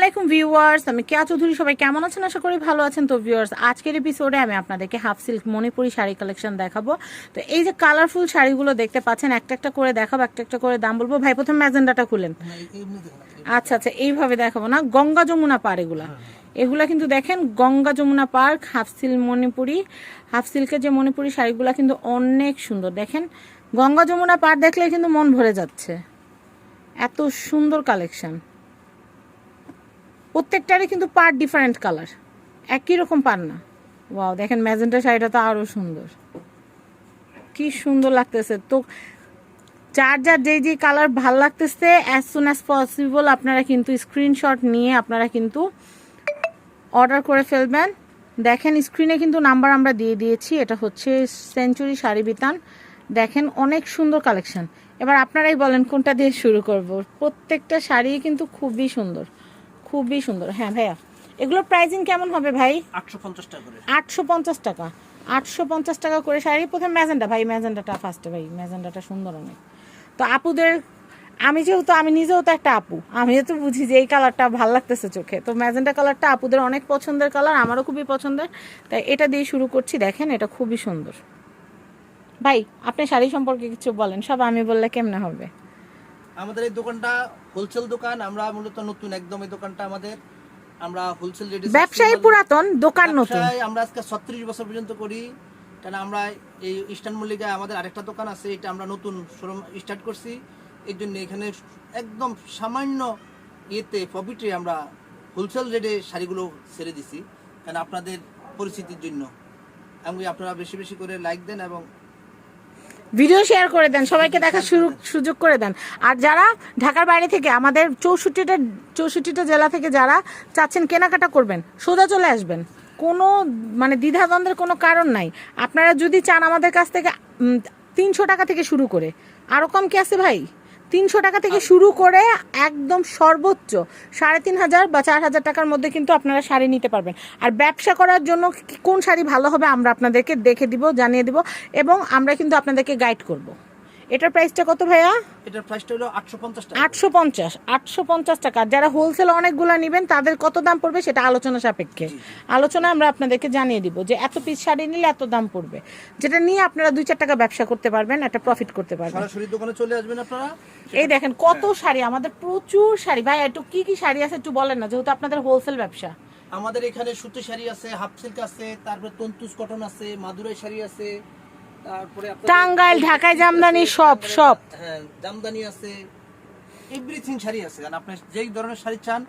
আলাইকুম ভিউয়ার্স, আমি কেয়া চৌধুরী, সবাই কেমন আছেন? আশা করি ভালো আছেন। তো ভিউয়ার্স, আজকের এপিসোডে আমি আপনাদেরকে half silk Manipuri sari collection দেখাবো। তো এই যে কালারফুল শাড়িগুলো দেখতে পাচ্ছেন, একটা একটা করে দেখাবো, একটা একটা করে দাম বলব। ভাই, প্রথম ম্যাজেন্ডাটা খুলেন। আচ্ছা আচ্ছা এইভাবে দেখাবো না। গঙ্গা যমুনা পার এগুলা। এগুলা কিন্তু দেখেন, Ganga Jamuna park half silk Manipuri half সিল্কের যে মণিপুরি শাড়িগুলা কিন্তু অনেক সুন্দর। দেখেন, গঙ্গা যমুনা পার দেখলে কিন্তু মন ভরে যাচ্ছে। এত সুন্দর কালেকশন প্রত্যেকটারই কিন্তু পার ডিফারেন্ট কালার একই রকম পার না। ওয়াও দেখেন ম্যাজেন্টা শাড়িটা তো আরও সুন্দর। কি সুন্দর লাগতেছে। তো যার যার যেই যে কালার ভালো লাগতেছে অ্যাজ সুন অ্যাজ পসিবল আপনারা কিন্তু স্ক্রিনশট নিয়ে আপনারা কিন্তু অর্ডার করে ফেলবেন। দেখেন স্ক্রিনে কিন্তু নাম্বার আমরা দিয়ে দিয়েছি। এটা হচ্ছে সেঞ্চুরি শাড়ি বিতান। দেখেন অনেক সুন্দর কালেকশন এবার আপনারাই বলেন কোনটা দিয়ে শুরু করব। প্রত্যেকটা শাড়ি কিন্তু খুবই সুন্দর। খুবই সুন্দর। হ্যাঁ ভাইয়া। এগুলোর প্রাইসিং কেমন হবে ভাই? আটশো পঞ্চাশ টাকা করে। আটশো পঞ্চাশ টাকা। আটশো পঞ্চাশ টাকা করে শাড়ি প্রথমে ম্যাজেন্ডা। ভাই ম্যাজেন্ডাটা ফার্স্টে ভাই। ম্যাজেন্ডাটা সুন্দর অনেক। তো আপুদের আমি যেহেতু আমি নিজেও তো একটা আপু। আমি তো বুঝি যে এই কালারটা ভালো লাগতেছে চোখে। তো ম্যাজেন্ডা কালারটা আপুদের অনেক পছন্দের কালার আমারও খুবই পছন্দের। তাই এটা দিয়ে শুরু করছি। দেখেন এটা খুবই সুন্দর। ভাই আপনি শাড়ি সম্পর্কে কিছু বলেন। সব আমি বললে কেমনে হবে? আমাদের এই দোকানটা হোলসেল দোকান আমরা মূলত নতুন একদম এই দোকানটা আমাদের। আমরা হোলসেল রেডি ব্যবসায়ী পুরাতন দোকান নতুন। আমরা আজকে ছত্রিশ বছর পর্যন্ত করি। কারণ আমরা এই ইস্টার্ন মল্লিকায় আমাদের আরেকটা দোকান আছে এটা আমরা নতুন শোরুম স্টার্ট করছি। এই জন্য এখানে একদম সামান্য ইয়েতে প্রফিটে আমরা হোলসেল রেটে শাড়িগুলো ছেড়ে দিছি। কারণ আপনাদের পরিস্থিতির জন্য। এমনকি আপনারা বেশি বেশি করে লাইক দেন এবং ভিডিও শেয়ার করে দেন, সবাইকে দেখার সুযোগ করে দেন। আর যারা ঢাকার বাইরে থেকে, আমাদের চৌষট্টিটা চৌষট্টিটা জেলা থেকে যারা চাচ্ছেন কেনাকাটা করবেন, সোজা চলে আসবেন। কোনো মানে দ্বিধাদ্বন্দ্বের কোনো কারণ নাই। আপনারা যদি চান আমাদের কাছ থেকে তিনশো টাকা থেকে শুরু করে। আরও কম কি আছে ভাই? তিনশো টাকা থেকে শুরু করে একদম সর্বোচ্চ সাড়ে তিন হাজার বা চার হাজার টাকার মধ্যে কিন্তু আপনারা শাড়ি নিতে পারবেন। আর ব্যবসা করার জন্য কোন শাড়ি ভালো হবে আমরা আপনাদেরকে দেখে দিব জানিয়ে দিব এবং আমরা কিন্তু আপনাদেরকে গাইড করব। এটার প্রাইসটা কত ভাইয়া? এটার প্রাইসটা হলো আটশো পঞ্চাশ টাকা। আটশো পঞ্চাশ আটশো পঞ্চাশ টাকা। যারা হোলসেল অনেকগুলো নেবেন তাদের কত দাম পড়বে সেটা আলোচনা সাপেক্ষে। আলোচনা আমরা আপনাদেরকে জানিয়ে দিব যে এত পিস শাড়ি নিলে এত দাম পড়বে। যেটা নিয়ে আপনারা দুই চার টাকা ব্যবসা করতে পারবেন একটা প্রফিট করতে পারবেন। সরাসরি দোকানে চলে আসবেন আপনারা। এই দেখেন কত শাড়ি আমাদের প্রচুর শাড়ি। ভাই একটু কি কি শাড়ি আছে একটু বলেন না যেহেতু আপনাদের হোলসেল ব্যবসা। আমাদের এখানে সুতি শাড়ি আছে হাফ সিল্ক আছে তারপরে তন্তুস কটন আছে মাদুরাই শাড়ি আছে। তারপরে টাঙ্গাইল ঢাকায় জামদানি সব সব। হ্যাঁ জামদানি আছে এভরিথিং শাড়ি আছে। কারণ আপনি যেই ধরনের শাড়ি চান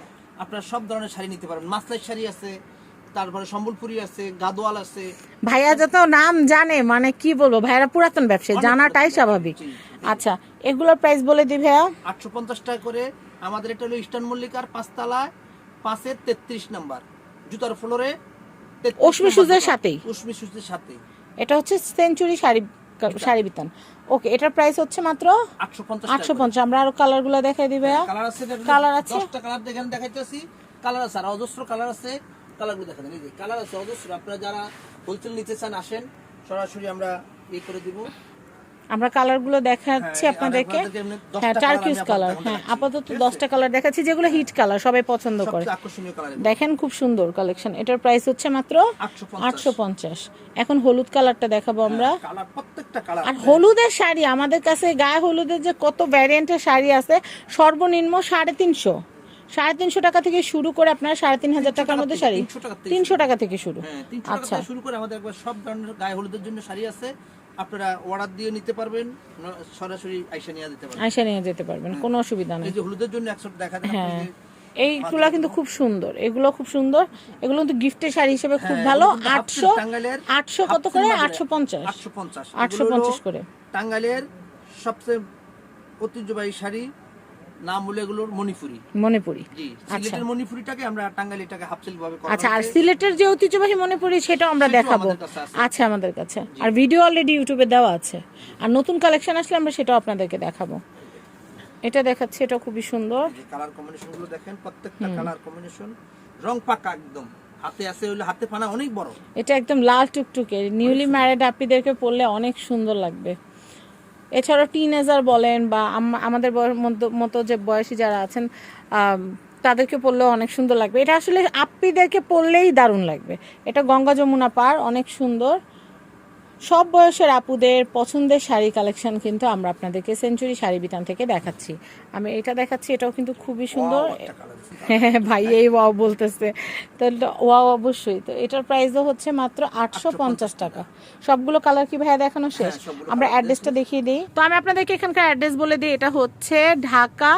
আপনারা সব ধরনের শাড়ি নিতে পারবেন। মাসলাই শাড়ি আছে তারপরে সম্বলপুরি আছে গাদোয়াল আছে। ভাইয়া যত নাম জানে মানে কি বলব ভাইয়ারা পুরাতন ব্যবসায়ী জানাটাই স্বাভাবিক। আচ্ছা এগুলোর প্রাইস বলে দি ভাইয়া। আটশো পঞ্চাশ টাকা করে আমাদের এটা হলো ইস্টার্ন মল্লিকার পাঁচতলায় পাঁচের তেত্রিশ নাম্বার। জুতার ফ্লোরে 33 অশ্মি নাম্বার সুজের। সাথেই? অশ্মি সুজের সাথে এটা হচ্ছে সেঞ্চুরি শাড়ি শাড়ি বিতান। ওকে এটার প্রাইস হচ্ছে মাত্র আটশো পঞ্চাশ আটশো পঞ্চাশ। আমরা আরও কালারগুলো দেখাই দিবে কালার আছে কালার আছে? দশটা কালার দেখেন দেখাইতেছি কালার আছে আর অজস্র কালার আছে কালারগুলো দেখেন এই যে কালার আছে অজস্র। আপনারা যারা হোলসেল নিতে চান আসেন। সরাসরি আমরা ইয়ে করে দিব। আমরা কালারগুলো দেখাচ্ছি হ্যাঁ, আপনাদেরকে। হ্যাঁ টার্কিউস কালার হ্যাঁ আপাতত দশটা কালার দেখাচ্ছি যেগুলো হিট কালার সবাই পছন্দ করে। দেখেন খুব সুন্দর কালেকশন এটার প্রাইস হচ্ছে মাত্র আটশো পঞ্চাশ। এখন হলুদ কালারটা দেখাবো আমরা। প্রত্যেকটা কালার আর হলুদের শাড়ি আমাদের কাছে গায়ে হলুদের যে কত ভ্যারিয়েন্টের শাড়ি আছে সর্বনিম্ন সাড়ে তিনশো। সাড়ে তিনশো টাকা থেকে শুরু করে আপনার সাড়ে তিন হাজার টাকার মধ্যে শাড়ি। 300 টাকা থেকে তিনশো টাকা থেকে শুরু। হ্যাঁ আচ্ছা। শুরু করে আমাদের সব ধরনের গায়ে হলুদের জন্য শাড়ি আছে। আপনারা অর্ডার দিয়ে নিতে পারবেন সরাসরি আইসা নিয়ে যেতে পারবেন। আইসা নিয়ে যেতে পারবেন কোনো অসুবিধা নেই। এই যে হলুদের জন্য একশো দেখা হ্যাঁ। এই এইগুলো কিন্তু খুব সুন্দর এগুলো খুব সুন্দর। এগুলো কিন্তু গিফটের শাড়ি হিসেবে খুব হ্যাঁ, ভালো। আটশো আটশো কত করে? আটশো পঞ্চাশ। আটশো পঞ্চাশ। আটশো পঞ্চাশ করে। টাঙ্গাইলের সবচেয়ে ঐতিহ্যবাহী শাড়ি। নাম হলো এগুলোর মণিপুরি। মণিপুরি। জি সিলেটের মণিপুরিটাকে আমরা টাঙ্গাইলিটাকে ভাবে আচ্ছা আর সিলেটের যে ঐতিহ্যবাহী মণিপুরি সেটাও আমরা দেখাবো। আছে। আমাদের কাছে। আর ভিডিও অলরেডি ইউটিউবে দেওয়া আছে। আর নতুন কালেকশন আসলে আমরা সেটাও আপনাদেরকে দেখাবো। এটা দেখাচ্ছি এটা খুবই সুন্দর। কালার কম্বিনেশনগুলো দেখেন প্রত্যেকটা কালার কম্বিনেশন রং পাকা একদম। হাতে আছে হইলে হাতে পানা অনেক বড়। এটা একদম লাল টুকটুকে। নিউলি ম্যারিড আপিদেরকে পরলে অনেক সুন্দর লাগবে। এছাড়াও টিনেজার বলেন বা আম- আমাদের মতো যে বয়সী যারা আছেন তাদেরকে পড়লেও অনেক সুন্দর লাগবে। এটা আসলে আপ্পিদেরকে পড়লেই দারুণ লাগবে। এটা গঙ্গা যমুনা পার, অনেক সুন্দর। সব বয়সের আপুদের পছন্দের শাড়ি কালেকশন কিন্তু আমরা আপনাদেরকে সেঞ্চুরি শাড়ি বিতান থেকে দেখাচ্ছি। আমি এটা দেখাচ্ছি এটাও কিন্তু খুবই সুন্দর। হ্যাঁ ভাই এই ওয়াও বলতেছে। তো ওয়াও অবশ্যই। তো এটার প্রাইসও হচ্ছে মাত্র আটশো পঞ্চাশ টাকা। সবগুলো কালার কি ভাইয়া দেখানো শেষ? আমরা অ্যাড্রেসটা দেখিয়ে দিই। তো আমি আপনাদেরকে এখানকার অ্যাড্রেস বলে দিই। এটা হচ্ছে ঢাকা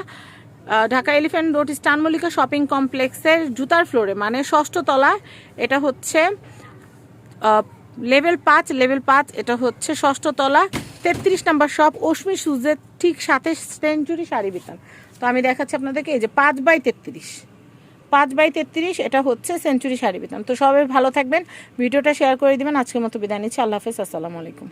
ঢাকা এলিফ্যান্ট রোড স্টান মল্লিকা শপিং কমপ্লেক্সের জুতার ফ্লোরে মানে ষষ্ঠ তলা এটা হচ্ছে লেভেল পাঁচ লেভেল পাঁচ, এটা হচ্ছে ষষ্ঠ তলা। তেত্রিশ নাম্বার সব অশ্মি সুজের ঠিক সাথে সেঞ্চুরি শাড়ি বিতান। তো আমি দেখাচ্ছি আপনাদেরকে, এই যে পাঁচ বাই তেত্রিশ। পাঁচ বাই তেত্রিশ, এটা হচ্ছে সেঞ্চুরি শাড়ি বিতান। তো সবাই ভালো থাকবেন, ভিডিওটা শেয়ার করে দেবেন। আজকের মতো বিদায় নিচ্ছি, আল্লাহ হাফেজ, আসসালামু আলাইকুম।